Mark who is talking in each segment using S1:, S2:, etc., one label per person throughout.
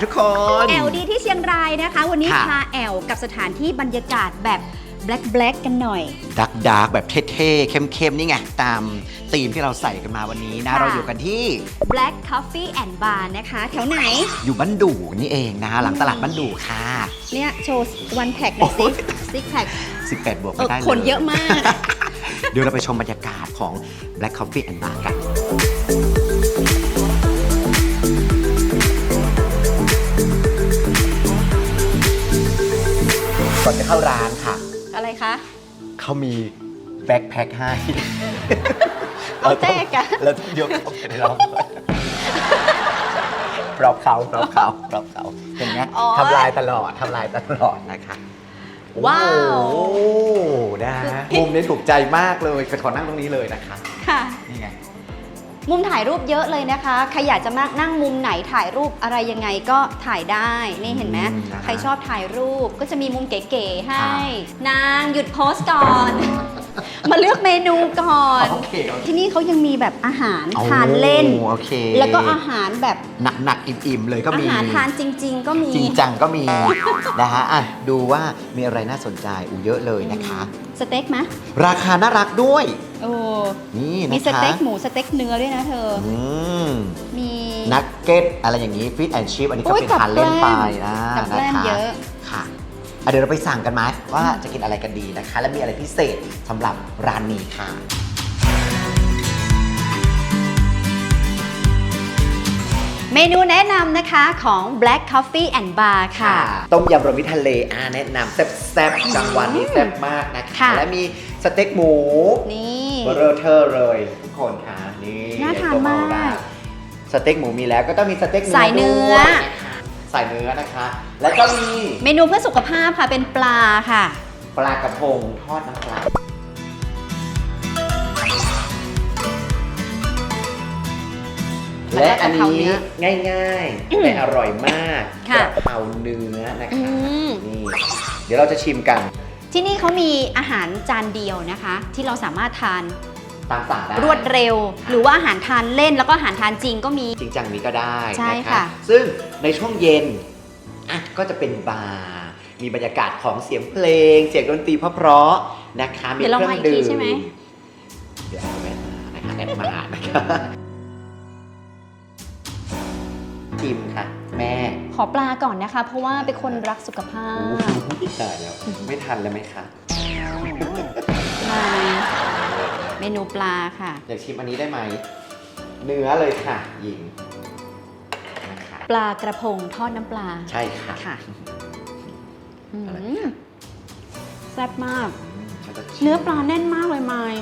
S1: เลยค่ะทุกคน
S2: แอลดีที่เชียงรายนะคะ วันนี้
S1: ค่ะ
S2: พาแอลกับสถานที่บรรยากาศแบบแบล็ k แบล็กกันหน่อย
S1: ดักดักแบบเท่ๆ เข้มๆ นี่ไง ตามธีมที่เราใส่กันมาวันนี้นะ
S2: ค่ะ
S1: เราอยู่กันที่
S2: Black Coffee and Bar นะคะ แถวไหน
S1: อยู่บ้านดูนี่เองนะหลังตลาดบ้านดูค่ะ
S2: เนี่ย โชว์วันแพ็กหน่อยสิ
S1: โอ้ย
S2: ซิกแพค
S1: 18 บวก
S2: เอ
S1: ไม่
S2: อ
S1: ได้เลย
S2: คนเยอะมาก
S1: เดี๋ยวเราไปชมบรรยากาศของ Black Coffee and Bar กัน เขามีแบ็คแพ็คให้
S2: เอาแจกอะ
S1: เราต้องยกเขาไปในรอบปลอบเขาปลอบเขาปลอบเขาอย่างเงี้ย
S2: อ๋อ
S1: ทำลายตลอดทำลายตลอดนะคะ
S2: ว้าว
S1: โอ้โหนะฮะมุมนี้ถูกใจมากเลยกระขอนั่งตรงนี้เลยนะคะ
S2: ค่ะ
S1: นี่ไง
S2: มุมถ่ายรูปเยอะเลยนะคะ ใครอยากจะมานั่งมุมไหนถ่ายรูปอะไรยังไงก็ถ่ายได้ นี่เห็นไหม
S1: อืมนะคะ
S2: ใครชอบถ่ายรูปก็จะมีมุมเก๋ๆให้
S1: ค่ะ
S2: นางหยุดโพสต์ก่อน มาเลือกเมนูก่อน
S1: โอเคโอเค
S2: ที่นี่เขายังมีแบบอาหารทานเล่น
S1: โอเค
S2: แล้วก็อาหารแบบ
S1: หนักหนักๆอิ่มๆเลยก็
S2: อา
S1: มี
S2: หารทานจริง ๆ ก็มี
S1: จริงจังก็มีนะฮะอะดูว่ามีอะไรน่าสนใจอูเยอะเลยนะคะ
S2: สเต็กไหม
S1: ราคาน่ารักด้วย
S2: โอ้
S1: นี่นะคะ
S2: มีสเต็กหมูสเต็กเนื้อด้วยนะเธอ
S1: อืม
S2: มี
S1: นักเก็ตอะไรอย่างนี้ฟิตแอนชิพอันนี้ก็
S2: โอ้ย
S1: เป็นทานเล่นไป
S2: กับแกล้ม
S1: อ่า
S2: กับแกล้ม
S1: นะคะ
S2: เยอะ
S1: ค่ะอะเดี๋ยวเราไปสั่งกันไหมว่าจะกินอะไรกันดีนะคะ และมีอะไรพิเศษสำหรับร้านนี้ค่ะ
S2: เมนูแนะนำนะคะของ Black Coffee and Bar ค่ะ
S1: ต้มยำรวมมิตรทะเลอ่าแนะนำแซ่บๆกลางวันนี้แซ่บมากนะคะ
S2: ค่ะ
S1: และมีสเต็กหมู
S2: นี่
S1: เบอร์เรอเทอร์เลยทุกคนค่ะนี่
S2: น่าทาน
S1: ใหญ่โต
S2: มาก
S1: โหฬรสเต็กหมูมีแล้วก็ต้องมีสเต็กเนื้อ
S2: สายเนื้อ
S1: ด้วยนะคะสายเนื้อนะคะ แล้วก็มี
S2: เมนูเพื่อสุขภาพค่ะเป็นปลาค่ะ
S1: ปลากระพงทอดน้ำปลาและอันนี้ง่ายๆแต่อร่อยมาก
S2: ค่ะ
S1: กระเพราเนื้อนะ
S2: อื
S1: คะ
S2: ม
S1: นี่เดี๋ยวเราจะชิมกัน
S2: ที่นี่เขามีอาหารจานเดียวนะคะ ที่เราสามารถทาน
S1: ตามสั่งได้
S2: รวดเร็ว หรือว่าอาหารทานเล่นแล้วก็อาหารทานจริงก็มี
S1: จริงจังมีก็ได้
S2: ใช่
S1: น
S2: ค่ะ
S1: ซึ่งในช่วงเย็นอะก็จะเป็นบาร์มีบรรยากาศของเสียงเพลง เสียงดนตรีเพราะๆนะคะมี
S2: เดี๋ยวเรา
S1: เครื่
S2: มา
S1: อง
S2: อีกที
S1: ดื่ม
S2: ใช่ไหม
S1: เดี๋ยวเอาแวะมานะคะแอบมานะคะชิมค่ะ แม่
S2: ขอปลาก่อนนะคะ เพราะว่าเป็นคนรักสุขภา
S1: โอ้
S2: พ
S1: โหตายแล้ว ไม่ทันแล้วไหมคะ
S2: มาเมนูปลาค่ะ
S1: อยากชิมอันนี้ได้ไหม เนื้อเลยค่ะ หญิงนะคะ
S2: ปลากระพงทอดน้ำปลา
S1: ใช่ค่ะ
S2: ค่ะอืม
S1: อะไร
S2: แซ่บมาก
S1: ฉัจะชิม
S2: เนื้อปลาแน่นมากเลยมาย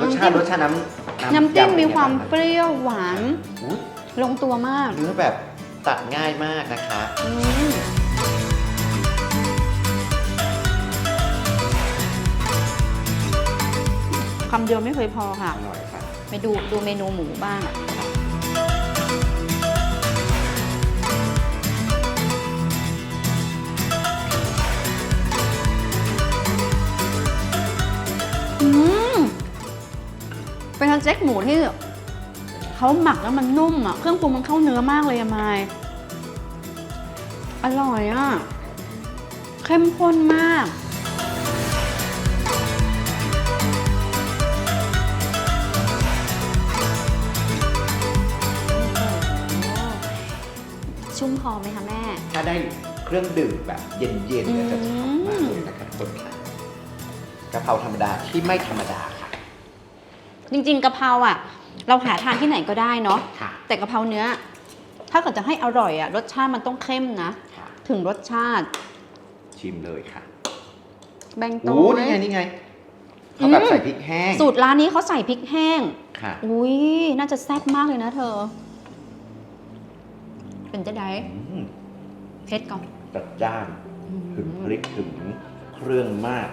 S1: รสชาติรสชาติน้ำ
S2: น้ำจิ้ม
S1: ยำ
S2: มีความ
S1: เป็นไง
S2: เปรี้ยวหวาน
S1: อุ๊ย
S2: ลงตัวมาก
S1: เนื้อแบบ ตัดง่ายมากนะคะ
S2: อืมคำเดียวไม่เคยพอค่ะ
S1: อร่อยค่ะ
S2: ไปดูดูเมนูหมูบ้างอืมเป็นสเต็กหมูที่ เขาหมักแล้วมันนุ่มอะ เครื่องปรุงมันเข้าเนื้อมากเลยอะมาย อร่อยอะ เข้มข้นมากชุ่มคอไหมคะแม่
S1: ถ้าได้เครื่องดื่มแบบเย็นๆเนี่ยจะชอบมาก
S2: อืม
S1: เลยนะครับคนค่ะกะเพราธรรมดาที่ไม่ธรรมดาค่ะ
S2: จริงๆกะเพราอะ เราหาทานที่ไหนก็ได้เนาะ
S1: ค่ะ
S2: แต่กะเพราเนื้อ ถ้าเกิดจะให้อร่อยอะรสชาติมันต้องเข้มนะ
S1: ค่ะ
S2: ถึงรสชาติ
S1: ชิมเลยค่ะ
S2: แบงโต
S1: โอ้นี่ไงนี่ไงเขาแบบ
S2: อืม
S1: ใส่พริกแห้ง
S2: สูตรร้านนี้เขาใส่พริกแห้ง
S1: ค่ะ
S2: อุ้ยน่าจะแซ่บมากเลยนะเธอ เป็นจะได้
S1: อืม
S2: เผ็ดก่อน
S1: จัดจ้าน ถึงพริกถึงเครื่องมาก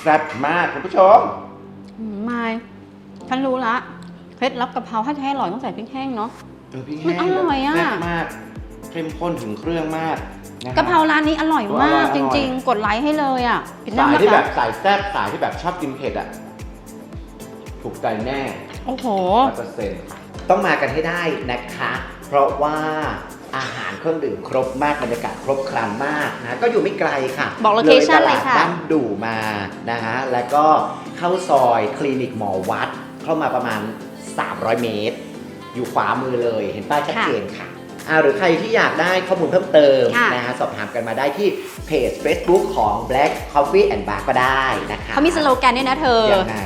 S1: แซ่บมากคุณผู้ชม
S2: อืมไม่ ฉันรู้ละเคล็ดลับกะเพราถ้าจะให้อร่อยต้องใส่พริกแห้งเนาะ
S1: เออพริก
S2: มัน
S1: แห้ง
S2: อร่อยอะ
S1: แซ่บมากเข้มข้นถึงเครื่องมากนค
S2: กะเพราร้านนี้อร่อยมาก
S1: อร่อยอร่อย
S2: จริง ๆ กดไลค์ให้เลยอะปิดหน้
S1: สาย
S2: นะ
S1: ที่แบบ
S2: คะ
S1: สายแซ่บสายที่แบบชอบกินเผ็ดอะ ถูกใจแน่
S2: โอ้โห
S1: ร้อยเปอร์เซ็นต์ต้องมากันให้ได้นะคะ เพราะว่าอาหารเครื่องดื่มครบมากบรรยากาศครบครันมากนะก็อยู่ไม่ไกลค่ะ
S2: บอก location เลยค่ะ
S1: ตาดบ้านดูมานะฮะแล้วก็เข้าซอยคลินิกหมอวัด เข้ามาประมาณ 300 เมตร อยู่ขวามือเลยเห็นป้ายชัดเจนค่ะอ่าหรือใครที่อยากได้ข้อมูลเพิ่มเติม
S2: ค่ะ
S1: นะฮะสอบถามกันมาได้ที่เพจ Facebook ของ Black Coffee and Bar ก็ได้นะคะ
S2: เขามีสโลแกนด้วยนะเธอ
S1: ยังไง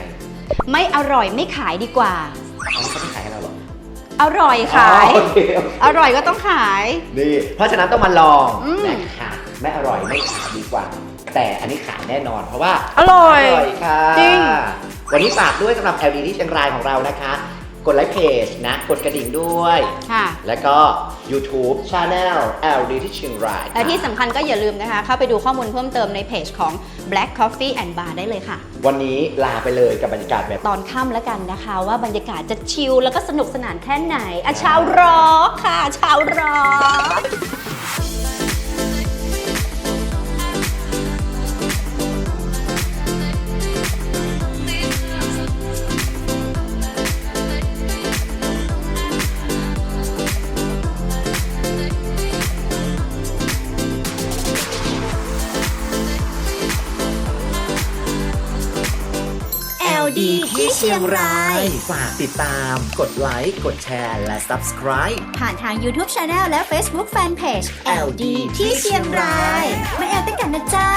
S2: ไม่อร่อยไม่ขายดีกว่า
S1: อ๋อเขาไม่ขายให้เราเหรอ
S2: อร่อยขาย
S1: อ๋อโอเคโอเค
S2: อร่อยก็ต้องขาย
S1: นี่เพราะฉะนั้นต้องมาลอง
S2: อืม
S1: นะคะไม่อร่อยไม่ขายดีกว่า แต่อันนี้ขายแน่นอนเพราะว่า
S2: อร่อย
S1: อร่อยค่ะ
S2: จริง
S1: วันนี้ฝากด้วยสำหรับ LD ที่เชียงรายของเรานะคะ กดไลค์เพจนะ กดกระดิ่งด้วย
S2: ค่ะ
S1: แล้วก็ YouTube Channel LD ที่เชียงราย
S2: และที่สำคัญก็อย่าลืมนะคะ เข้าไปดูข้อมูลเพิ่มเติมในเพจของ Black Coffee and Bar ได้เลยค่ะ
S1: วันนี้ลาไปเลยกับบรรยากาศแบบ
S2: ตอนค่ำแล้วกันนะคะ ว่าบรรยากาศจะชิลแล้วก็สนุกสนานแค่ไหนอะชาวร็อกค่ะ ชาวร็อก
S3: LD ที่เชียงราย
S1: ฝากติดตาม กดไลค์กดแชร์ และ Subscribe
S3: ผ่านทาง YouTube Channel และ Facebook Fanpage LD ที่เชียงราย มาแอลตั้งกันนะเจ้า